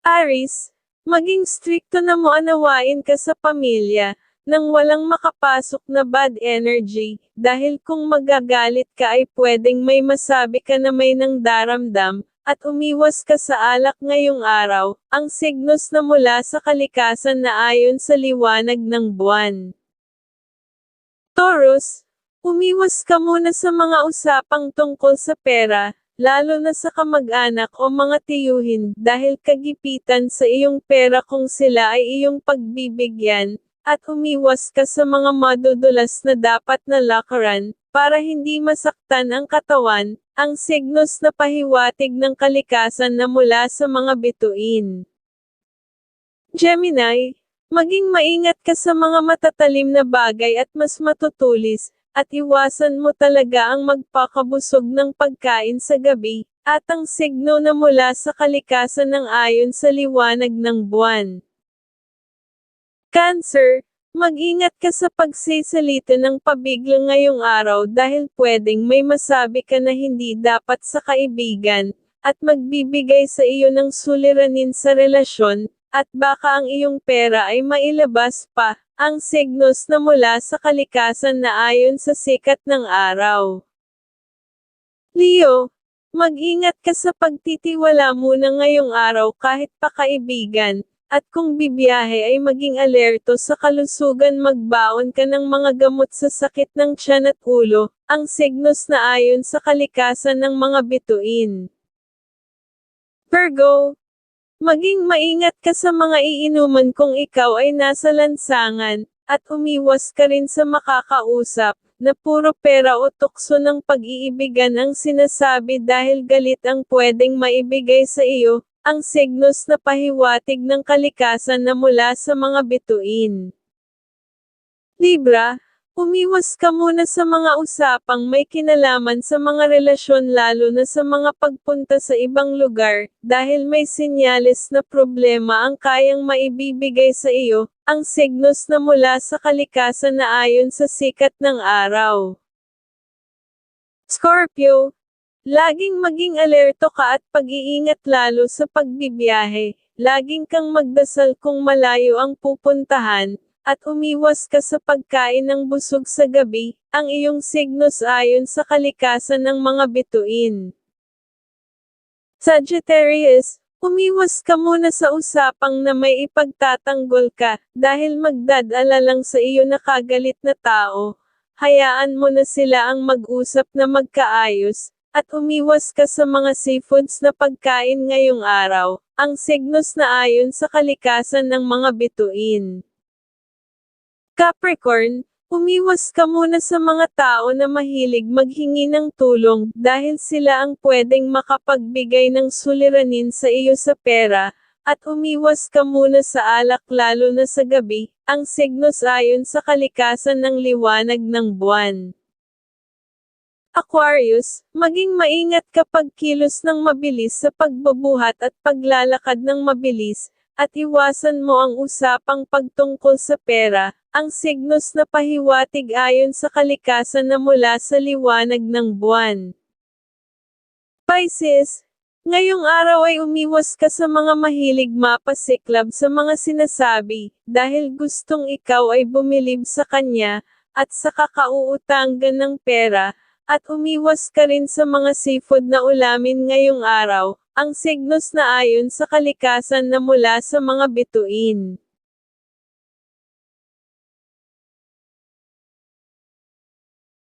Aris, maging strikto na mo anawain ka sa pamilya, nang walang makapasok na bad energy, dahil kung magagalit ka ay pwedeng may masabi ka na may nang daramdam, at umiwas ka sa alak ngayong araw, ang signos na mula sa kalikasan na ayon sa liwanag ng buwan. Taurus, umiwas ka muna sa mga usapang tungkol sa pera, lalo na sa kamag-anak o mga tiyuhin, dahil kagipitan sa iyong pera kung sila ay iyong pagbibigyan, at umiwas ka sa mga madudulas na dapat na lakaran, para hindi masaktan ang katawan, ang signos na pahiwatig ng kalikasan na mula sa mga bituin. Gemini, maging maingat ka sa mga matatalim na bagay at mas matutulis, at iwasan mo talaga ang magpakabusog ng pagkain sa gabi, at ang signo na mula sa kalikasan ng ayon sa liwanag ng buwan. Cancer, mag-ingat ka sa pagsisalita ng pabigla ngayong araw dahil pwedeng may masabi ka na hindi dapat sa kaibigan, at magbibigay sa iyo ng suliranin sa relasyon, at baka ang iyong pera ay mailabas pa, ang signos na mula sa kalikasan na ayon sa sikat ng araw. Leo, mag-ingat ka sa pagtitiwala muna ngayong araw kahit pa kaibigan, at kung bibiyahe ay maging alerto sa kalusugan magbaon ka ng mga gamot sa sakit ng tiyan at ulo, ang signos na ayon sa kalikasan ng mga bituin. Virgo, Maging maingat ka sa mga iinuman kung ikaw ay nasa lansangan, at umiwas ka rin sa makakausap, na puro pera o tukso ng pag-iibigan ang sinasabi dahil galit ang pwedeng maibigay sa iyo, ang signos na pahiwatig ng kalikasan na mula sa mga bituin. Libra, Umiwas ka muna sa mga usapang may kinalaman sa mga relasyon lalo na sa mga pagpunta sa ibang lugar, dahil may senyales na problema ang kayang maibibigay sa iyo, ang signos na mula sa kalikasan na ayon sa sikat ng araw. Scorpio, Laging maging alerto ka at pag-iingat lalo sa pagbibiyahe, laging kang magdasal kung malayo ang pupuntahan, at umiwas ka sa pagkain ng busog sa gabi, ang iyong signos ayon sa kalikasan ng mga bituin. Sagittarius, umiwas ka muna sa usapang na may ipagtatanggol ka, dahil magdadala lang sa iyo na kagalit na tao, hayaan mo na sila ang mag-usap na magkaayos, at umiwas ka sa mga seafoods na pagkain ngayong araw, ang signos na ayon sa kalikasan ng mga bituin. Capricorn, umiwas ka muna sa mga tao na mahilig maghingi ng tulong, dahil sila ang pwedeng makapagbigay ng suliranin sa iyo sa pera, at umiwas ka muna sa alak lalo na sa gabi, ang signos ayon sa kalikasan ng liwanag ng buwan. Aquarius, maging maingat kapag kilos ng mabilis sa pagbabuhat at paglalakad ng mabilis, at iwasan mo ang usapang pagtungkol sa pera, ang signos na pahiwatig ayon sa kalikasan na mula sa liwanag ng buwan. Pisces, ngayong araw ay umiwas ka sa mga mahilig mapasiklab sa mga sinasabi, dahil gustong ikaw ay bumilib sa kanya, at sa kakauutangan ng pera, at umiwas ka rin sa mga seafood na ulamin ngayong araw, ang signos na ayon sa kalikasan na mula sa mga bituin.